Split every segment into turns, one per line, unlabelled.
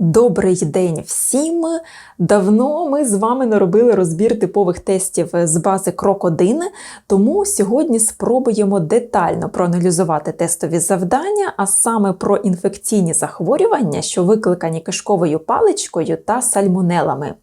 Добрий день всім! Давно ми з вами не робили розбір типових тестів з бази Крок 1, тому сьогодні спробуємо детально проаналізувати тестові завдання, а саме про інфекційні захворювання, що викликані кишковою паличкою та сальмонелами.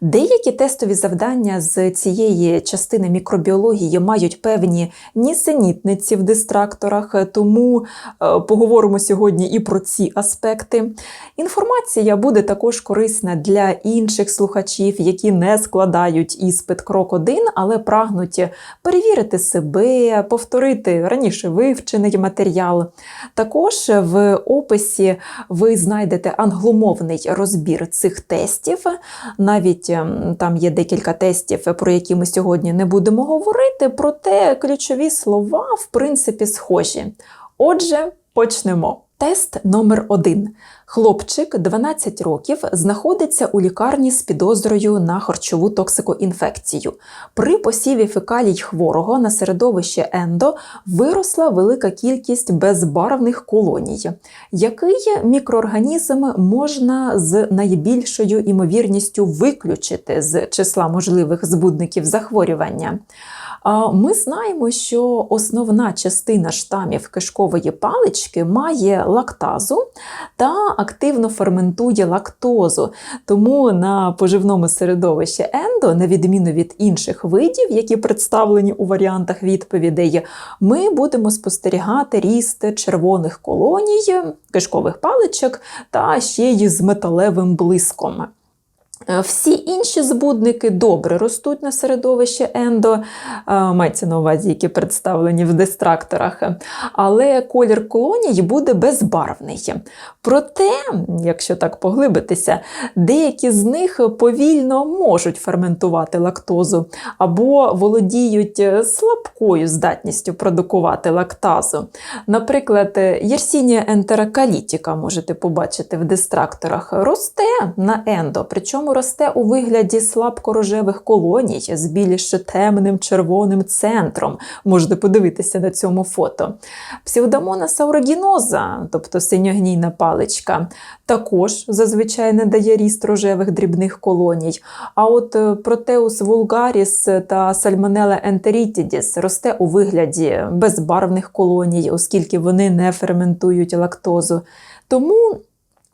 Деякі тестові завдання з цієї частини мікробіології мають певні нісенітниці в дистракторах, тому е, поговоримо сьогодні і про ці аспекти. Інформація буде також корисна для інших слухачів, які не складають іспит крок 1, але прагнуть перевірити себе, повторити раніше вивчений матеріал. Також в описі ви знайдете англомовний розбір цих тестів. Навіть ем, там є декілька тестів, про які ми сьогодні не будемо говорити, проте ключові слова в принципі схожі. Отже, почнемо. Тест номер 1 Хлопчик 12 років знаходиться у лікарні з підозрою на харчову токсикоінфекцію. При посіві фекалій хворого на середовище ендо виросла велика кількість безбарвних колоній. Який мікроорганізм можна з найбільшою імовірністю виключити з числа можливих збудників захворювання? Ми знаємо, що основна частина штамів кишкової палички має лактазу та активно ферментує лактозу. Тому на поживному середовищі ендо, на відміну від інших видів, які представлені у варіантах відповідей, ми будемо спостерігати ріст червоних колоній, кишкових паличок та ще й з металевим блиском. Е, всі інші збудники добре ростуть на середовище ендо, е, мається на увазі, які представлені в дистракторах, але колір колоній буде безбарвний. Проте, якщо так поглибитися, деякі з них повільно можуть ферментувати лактозу або володіють слабкою здатністю продукувати лактазу. Наприклад, єрсінія ентерокалітіка можете побачити в дистракторах, росте на ендо, причому причому росте у вигляді слабкорожевих колоній з більш темним червоним центром. Можете подивитися на цьому фото. Псевдомона саурогіноза, тобто синьогнійна паличка, також зазвичай не дає ріст рожевих дрібних колоній. А от е, протеус вулгаріс та сальмонела ентерітідіс росте у вигляді безбарвних колоній, оскільки вони не ферментують лактозу. Тому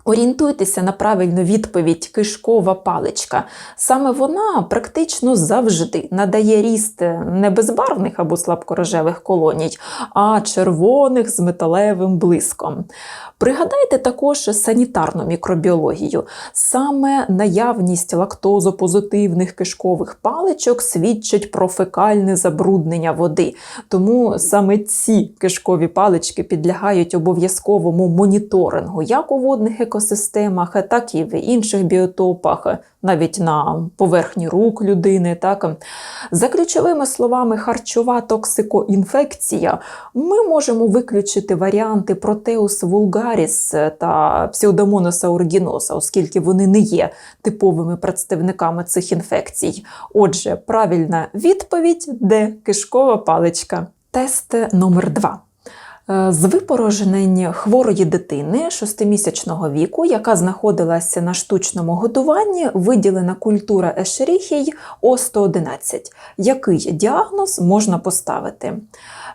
Орієнтуйтеся на правильну відповідь кишкова паличка. Саме вона практично завжди надає ріст не безбарвних або слабкорожевих колоній, а червоних з металевим блиском. Пригадайте також санітарну мікробіологію. Саме наявність лактозопозитивних кишкових паличок свідчить про фекальне забруднення води. Тому саме ці кишкові палички підлягають обов'язковому моніторингу як у водних екосистемах, так і в інших біотопах, навіть на поверхні рук людини. Так. За ключовими словами, харчова токсикоінфекція, ми можемо виключити варіанти протеус вулгаріс та псевдомонаса оргіноса, оскільки вони не є типовими представниками цих інфекцій. Отже, правильна відповідь де кишкова паличка. Тест номер 2 Е, з випорожнень хворої дитини шостимісячного віку, яка знаходилася на штучному годуванні, виділена культура Ешеріхій О111. Який діагноз можна поставити?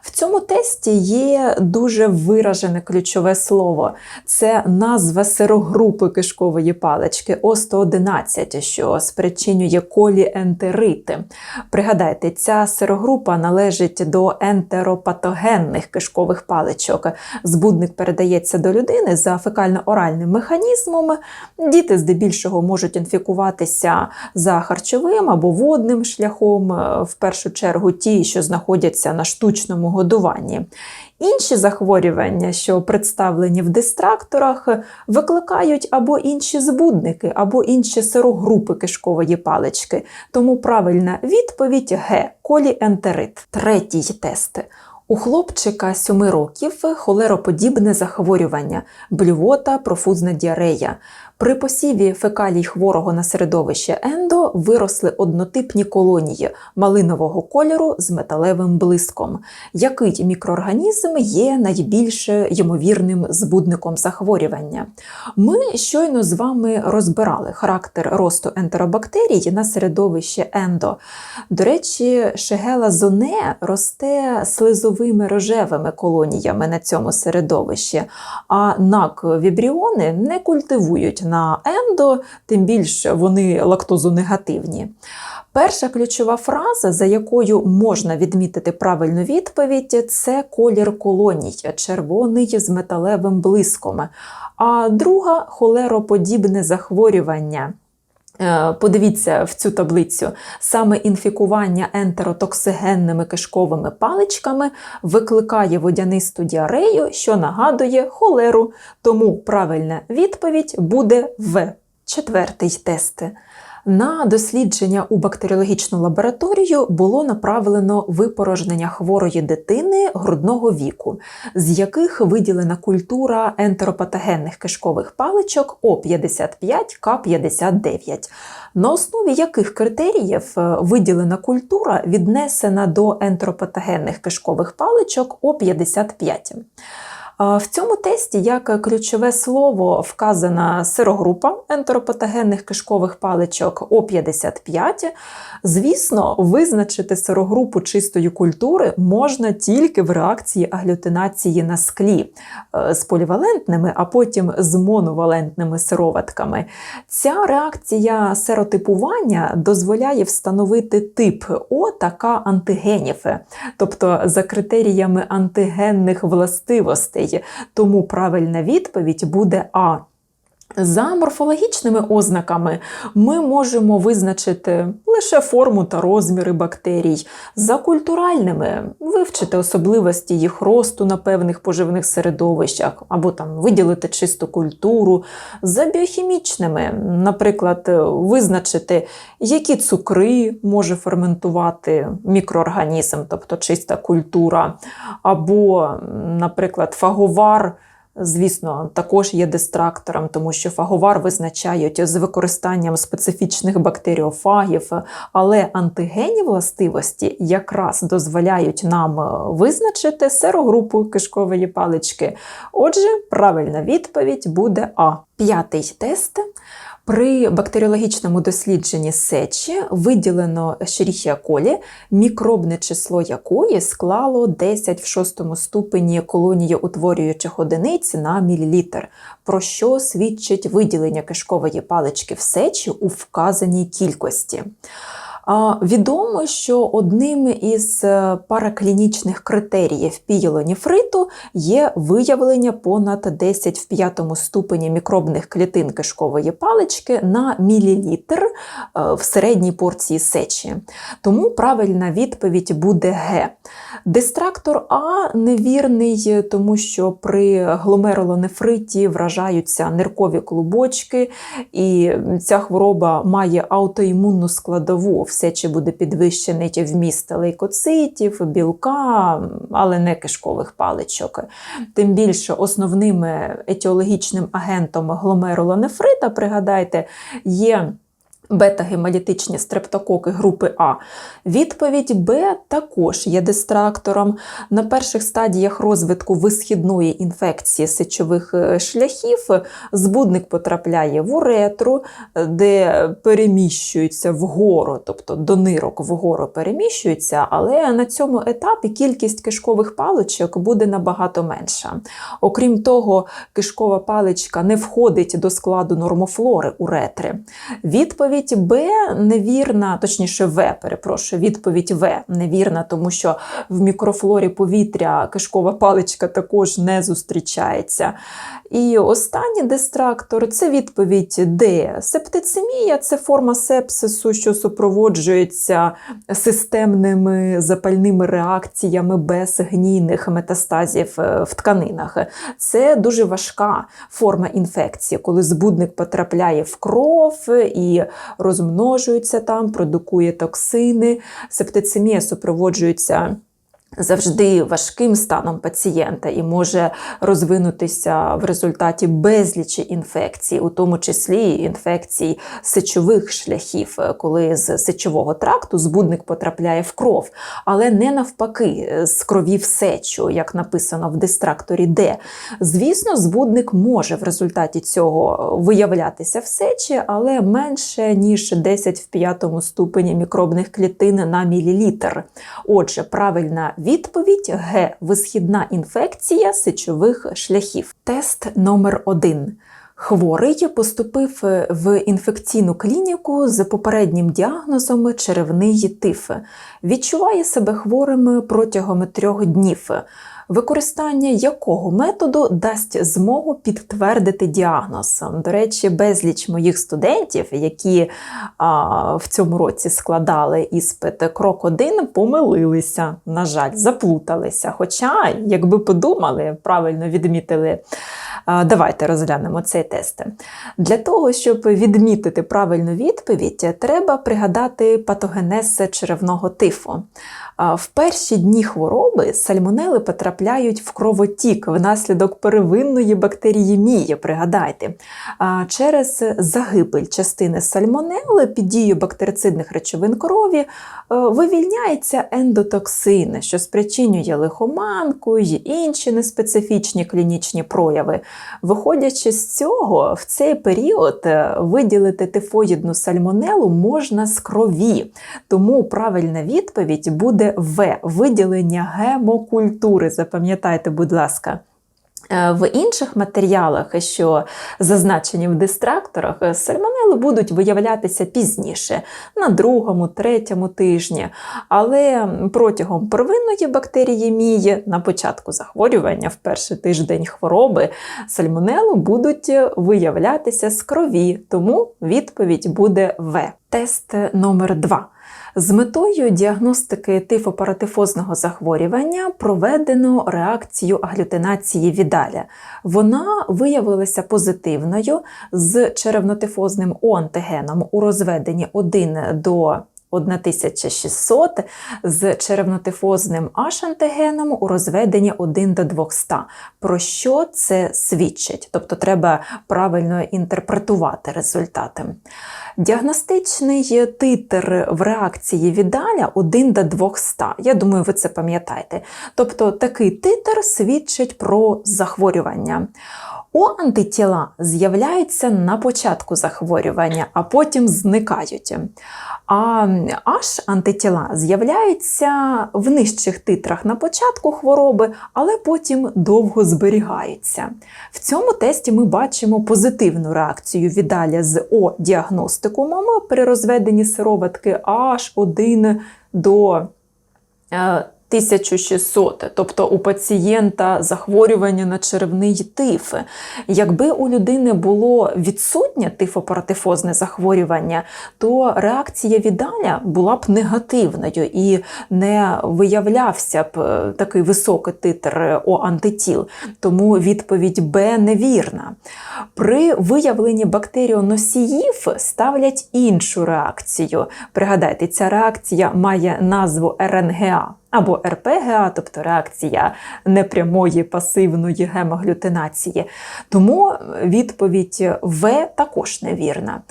В цьому тесті є дуже виражене ключове слово. Це назва сирогрупи кишкової палички О111, що спричинює коліентерити. Пригадайте, ця сирогрупа належить до ентеропатогенних кишкових паличок. Збудник передається до людини за фекально-оральним механізмом. Діти здебільшого можуть інфікуватися за харчовим або водним шляхом, в першу чергу ті, що знаходяться на штучному годуванні. Інші захворювання, що представлені в дистракторах, викликають або інші збудники, або інші сирогрупи кишкової палички. Тому правильна відповідь Г коліентерит. Третій тест. У хлопчика 7 років холероподібне захворювання, блювота, профузна діарея. При посіві фекалій хворого на середовище ендо виросли однотипні колонії малинового кольору з металевим блиском. Який мікроорганізм є найбільш ймовірним збудником захворювання? Ми щойно з вами розбирали характер росту ентеробактерій на середовище ендо. До речі, шегела зоне росте слизовими рожевими колоніями на цьому середовищі, а нак вібріони не культивують на ендо, тим більше вони лактозонегативні. Перша ключова фраза, за якою можна відмітити правильну відповідь, це колір колоній, червоний з металевим блиском. А друга холероподібне захворювання. Е, Подивіться в цю таблицю. Саме інфікування ентеротоксигенними кишковими паличками викликає водянисту діарею, що нагадує холеру. Тому правильна відповідь буде В. Четвертий тест. На дослідження у бактеріологічну лабораторію було направлено випорожнення хворої дитини грудного віку, з яких виділена культура ентеропатогенних кишкових паличок О55К59, на основі яких критеріїв е, виділена культура віднесена до ентеропатогенних кишкових паличок О55. В цьому тесті як ключове слово вказана сирогрупа ентеропатогенних кишкових паличок О55. Звісно, визначити сирогрупу чистої культури можна тільки в реакції аглютинації на склі е, з полівалентними, а потім з моновалентними сироватками. Ця реакція серотипування дозволяє встановити тип О та К антигенів, тобто за критеріями антигенних властивостей. Тому правильна відповідь буде А. За морфологічними ознаками ми можемо визначити лише форму та розміри бактерій, за культуральними вивчити особливості їх росту на певних поживних середовищах, або там виділити чисту культуру, за біохімічними, наприклад, визначити, які цукри може ферментувати мікроорганізм, тобто чиста культура, або, наприклад, фаговар. Звісно, також є дистрактором, тому що фаговар визначають з використанням специфічних бактеріофагів, але антигенні властивості якраз дозволяють нам визначити серогрупу кишкової палички. Отже, правильна відповідь буде А. П'ятий тест. При бактеріологічному дослідженні сечі виділено Escherichia колі, мікробне число якої склало 10 в шостому ступені колонії утворюючих одиниць на мілілітр, про що свідчить виділення кишкової палички в сечі у вказаній кількості. Відомо, що одним із е, параклінічних критеріїв пієлоніфриту є виявлення понад 10 в п'ятому ступені мікробних клітин кишкової палички на мілілітр е, в середній порції сечі. Тому правильна відповідь буде Г. Дистрактор А невірний, тому що при гломерулонефриті вражаються ниркові клубочки, і ця хвороба має аутоімунну складову сечі буде підвищений вміст лейкоцитів, білка, але не кишкових паличок. Тим більше основним етіологічним агентом гломерулонефрита, пригадайте, є бета-гемолітичні стрептококи групи А. Відповідь Б також є дистрактором. На перших стадіях розвитку висхідної інфекції сечових е, шляхів збудник потрапляє в уретру, де переміщується вгору, тобто до нирок вгору переміщується, але на цьому етапі кількість кишкових паличок буде набагато менша. Окрім того, кишкова паличка не входить до складу нормофлори уретри. Відповідь Відповідь Б невірна, точніше, В, перепрошую, відповідь В невірна, тому що в мікрофлорі повітря кишкова паличка також не зустрічається. І останній дистрактор це відповідь Д. Септицемія це форма сепсису, що супроводжується системними запальними реакціями без гнійних метастазів е, в тканинах. Це дуже важка форма інфекції, коли збудник потрапляє в кров і розмножується там, продукує токсини. Септицемія супроводжується завжди важким станом пацієнта і може розвинутися в результаті безлічі інфекцій, у тому числі інфекцій сечових шляхів, коли з сечового тракту збудник потрапляє в кров, але не навпаки, з крові в сечу, як написано в дистракторі Д. Звісно, збудник може в результаті цього виявлятися в сечі, але менше ніж 10 в п'ятому ступені мікробних клітин на мілілітр. Отже, правильна відповідь Г. Висхідна інфекція сечових шляхів. Тест номер 1 Хворий поступив в інфекційну клініку з попереднім діагнозом черевний тиф. Відчуває себе хворим протягом трьох днів. Використання якого методу дасть змогу підтвердити діагноз? До речі, безліч моїх студентів, які а, в цьому році складали іспит крок 1 помилилися, на жаль, заплуталися. Хоча, якби подумали, правильно відмітили. Давайте розглянемо цей тест. Для того, щоб відмітити правильну відповідь, треба пригадати патогенез черевного тифу. В перші дні хвороби сальмонели потрапляють в кровотік внаслідок первинної бактеріємії, пригадайте. Через загибель частини сальмонели під дією бактерицидних речовин крові вивільняється ендотоксин, що спричинює лихоманку й інші неспецифічні клінічні прояви. Виходячи з цього, в цей період е, виділити тифоїдну сальмонелу можна з крові. Тому правильна відповідь буде В. Виділення гемокультури. Запам'ятайте, будь ласка. Е, в інших матеріалах, що зазначені в дистракторах, е, сальмонели будуть виявлятися пізніше, на другому, третьому тижні. Але протягом первинної бактеріємії, на початку захворювання, в перший тиждень хвороби, сальмонели будуть виявлятися з крові, тому відповідь буде В. Тест номер 2 з метою діагностики тифопаратифозного захворювання проведено реакцію аглютинації відаля. Вона виявилася позитивною з черевнотифозним О-антигеном у розведенні 1 до 1600 з черевнотифозним H-антигеном у розведенні 1 до 200. Про що це свідчить? Тобто треба правильно інтерпретувати результати. Діагностичний титр в реакції віддаля 1 до 200. Я думаю, ви це пам'ятаєте. Тобто такий титр свідчить про захворювання. У антитіла з'являються на початку захворювання, а потім зникають. А аж антитіла з'являються в нижчих титрах на початку хвороби, але потім довго зберігаються. В цьому тесті ми бачимо позитивну реакцію віддаля з О-діагностикумом при розведенні сироватки H1 до е, 1600, тобто у пацієнта захворювання на черевний тиф. Якби у людини було відсутнє тифопаратифозне захворювання, то реакція віддаля була б негативною і не виявлявся б е, такий високий титр О антитіл. Тому відповідь Б невірна. При виявленні бактеріоносіїв ставлять іншу реакцію. Пригадайте, ця реакція має назву РНГА або РПГА, тобто реакція непрямої пасивної гемоглютинації. Тому відповідь В також невірна.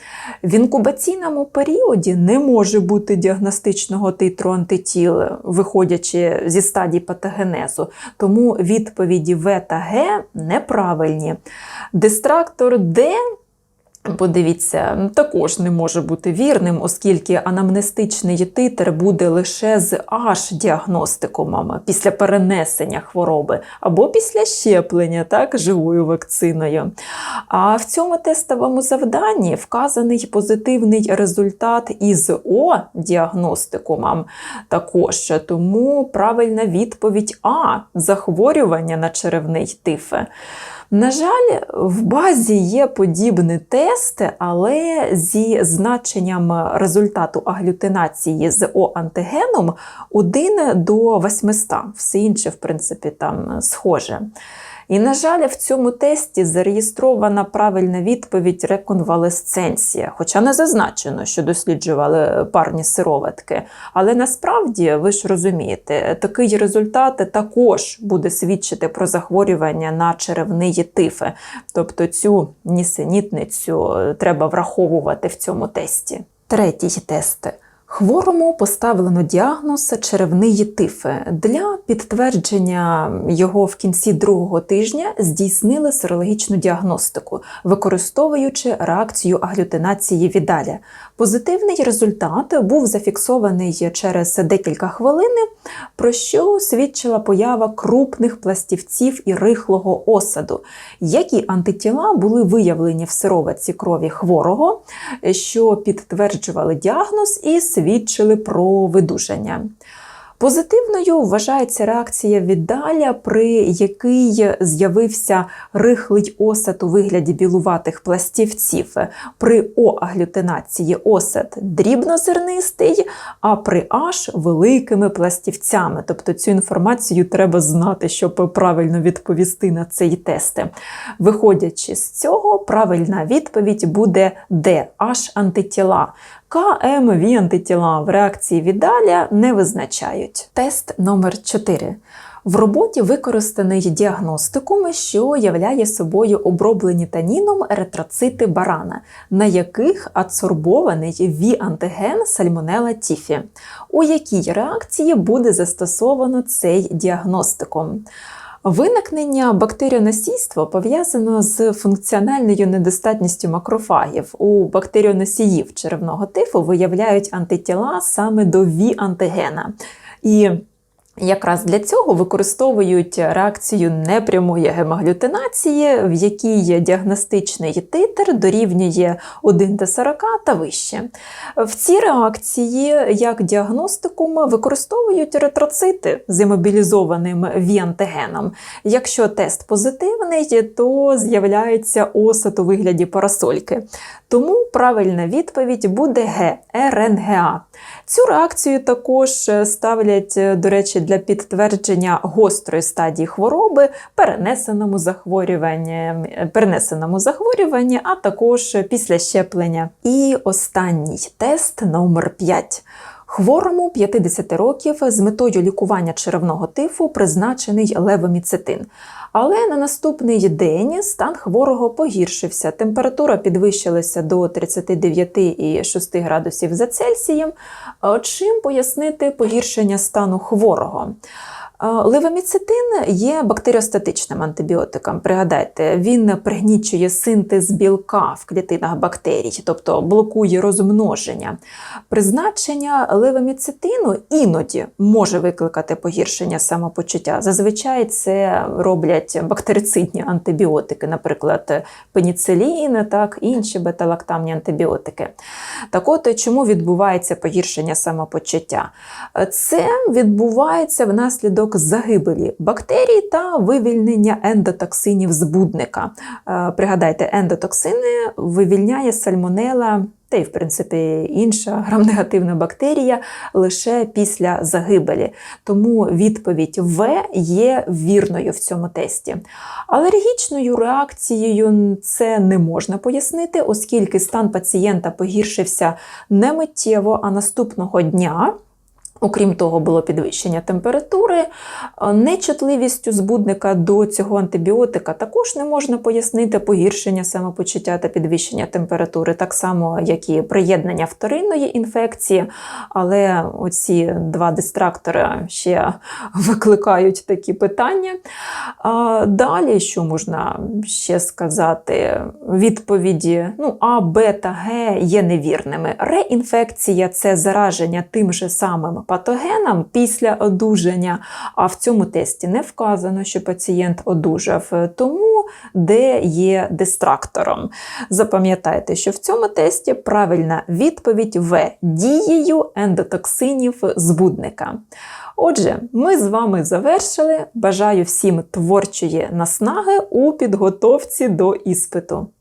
В інкубаційному періоді не може бути діагностичного титру антитіл, виходячи зі стадії патогенезу, тому відповіді В та Г неправильні. Дистрактор Д Подивіться, також не може бути вірним, оскільки анамнестичний титр буде лише з аж діагностикумом після перенесення хвороби або після щеплення так, живою вакциною. А в цьому тестовому завданні вказаний позитивний результат із О-діагностикумом також. Тому правильна відповідь А захворювання на черевний тиф. На жаль, в базі є подібні тести, але зі значенням результату аглютинації з О-антигеном 1 до 800. Все інше, в принципі, там схоже. І, на жаль, в цьому тесті зареєстрована правильна відповідь реконвалесценція, хоча не зазначено, що досліджували парні сироватки. Але насправді, ви ж розумієте, такий результат також буде свідчити про захворювання на черевний тифи. Тобто цю нісенітницю треба враховувати в цьому тесті. Третій тест. Хворому поставлено діагноз черевний тифи. Для підтвердження його в кінці другого тижня здійснили серологічну діагностику, використовуючи реакцію аглютинації віддаля. Позитивний результат був зафіксований через декілька хвилин, про що свідчила поява крупних пластівців і рихлого осаду, які антитіла були виявлені в сироватці крові хворого, що підтверджували діагноз і свідчили про видужання. Позитивною вважається реакція віддаля, при якій з'явився рихлий осад у вигляді білуватих пластівців. При О-аглютинації осад дрібнозернистий, а при H великими пластівцями. Тобто цю інформацію треба знати, щоб правильно відповісти на цей тест. Виходячи з цього, правильна відповідь буде D – H антитіла. КМВ антитіла в реакції віддаля не визначають. Тест номер 4. В роботі використаний діагностикум, що являє собою оброблені таніном еритроцити барана, на яких адсорбований ві-антиген сальмонела тіфі. У якій реакції буде застосовано цей діагностикум? Виникнення бактеріоносійства пов'язано з функціональною недостатністю макрофагів. У бактеріоносіїв черевного тифу виявляють антитіла саме до ві-антигена. І Якраз для цього використовують реакцію непрямої гемоглютинації, в якій діагностичний титр дорівнює 1 до 40 та вище. В цій реакції як діагностикум використовують еритроцити з імобілізованим ві-антигеном. Якщо тест позитивний, то з'являється осад у вигляді парасольки. Тому правильна відповідь буде Г РНГА. Цю реакцію також ставлять, до речі, для підтвердження гострої стадії хвороби, перенесеному захворюванні, перенесеному захворюванні, а також після щеплення. І останній тест номер 5. Хворому 50 років з метою лікування черевного тифу призначений левоміцетин. Але на наступний день стан хворого погіршився. Температура підвищилася до 39,6 градусів за Цельсієм. Чим пояснити погіршення стану хворого? Левоміцетин є бактеріостатичним антибіотиком. Пригадайте, він пригнічує синтез білка в клітинах бактерій, тобто блокує розмноження. Призначення левоміцетину іноді може викликати погіршення самопочуття. Зазвичай це роблять бактерицидні антибіотики, наприклад, пеніцилін, так, інші бета-лактамні антибіотики. Так от, чому відбувається погіршення самопочуття? Це відбувається внаслідок загибелі бактерій та вивільнення ендотоксинів збудника. Е, пригадайте, ендотоксини вивільняє сальмонела. Та й, в принципі, інша грамнегативна бактерія лише після загибелі. Тому відповідь В є вірною в цьому тесті. Алергічною реакцією це не можна пояснити, оскільки стан пацієнта погіршився не миттєво, а наступного дня. Окрім того, було підвищення температури, нечутливістю збудника до цього антибіотика також не можна пояснити погіршення самопочуття та підвищення температури, так само, як і приєднання вторинної інфекції. Але оці два дистрактори ще викликають такі питання. Далі, що можна ще сказати, відповіді ну, А, Б та Г є невірними. Реінфекція це зараження тим же самим патогенам після одужання, а в цьому тесті не вказано, що пацієнт одужав, тому де є дистрактором. Запам'ятайте, що в цьому тесті правильна відповідь В дією ендотоксинів збудника. Отже, ми з вами завершили. Бажаю всім творчої наснаги у підготовці до іспиту.